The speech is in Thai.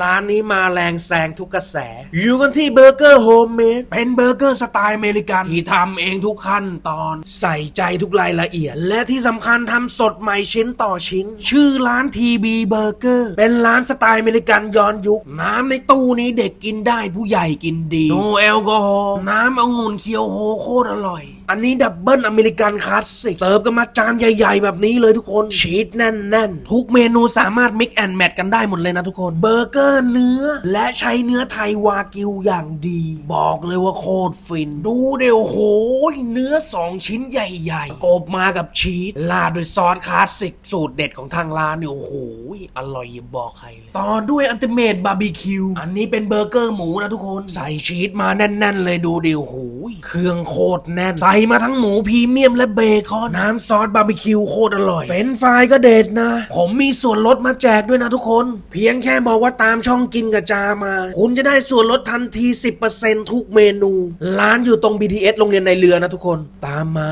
ร้านนี้มาแรงแซงทุกกระแส อยู่กันที่เบอร์เกอร์โฮมเมดเป็นเบอร์เกอร์สไตล์อเมริกัน ที่ทำเองทุกขั้นตอน ใส่ใจทุกรายละเอียด และที่สำคัญทำสดใหม่ชิ้นต่อชิ้น ชื่อร้านทีบีเบอร์เกอร์เป็นร้านสไตล์อเมริกันย้อนยุค น้ำในตู้นี้เด็กกินได้ผู้ใหญ่กินดี โนแอลกอฮอล์น้ำองุ่นเคียวโฮโคตรอร่อยอันนี้ดับเบิลอเมริกันคลาสสิกเสิร์ฟกันมาจานใหญ่ ๆ แบบนี้เลยทุกคนชีสแน่นๆ ทุกเมนูสามารถมิกแอนแมทกันได้หมดเลยนะทุกคน เบอร์เกอร์เนื้อ และใช้เนื้อไทยวากิวอย่างดี บอกเลยว่าโคตรฟิน ดูเดี๋ยวโหยเนื้อสองชิ้นใหญ่ๆกบมากับชีสราดด้วยซอสคลาสสิก สูตรเด็ดของทางร้านเนี่ยโอ้โหอร่อยอย่าบอกใครเลยต่อด้วยอันติเมตบาร์บีคิวอันนี้เป็นเบอร์เกอร์หมูนะทุกคน ใส่ชีสมาแน่น ๆ เลยดูเดี๋ยวโหยเครื่องโคตรแน่นใส่มาทั้งหมูพรีเมียมและเบคอน น้ำซอสบาร์บีคิวโคตรอร่อย เฟรนฟรายก็เด็ดนะ ผมมีส่วนลดมาแจกด้วยนะทุกคน เพียงแค่บอกว่าตามช่องกินกับจามา คุณจะได้ส่วนลดทันที 10%ทุกเมนู ร้านอยู่ตรง BTS โรงเรียนในเรือนะทุกคน ตามมา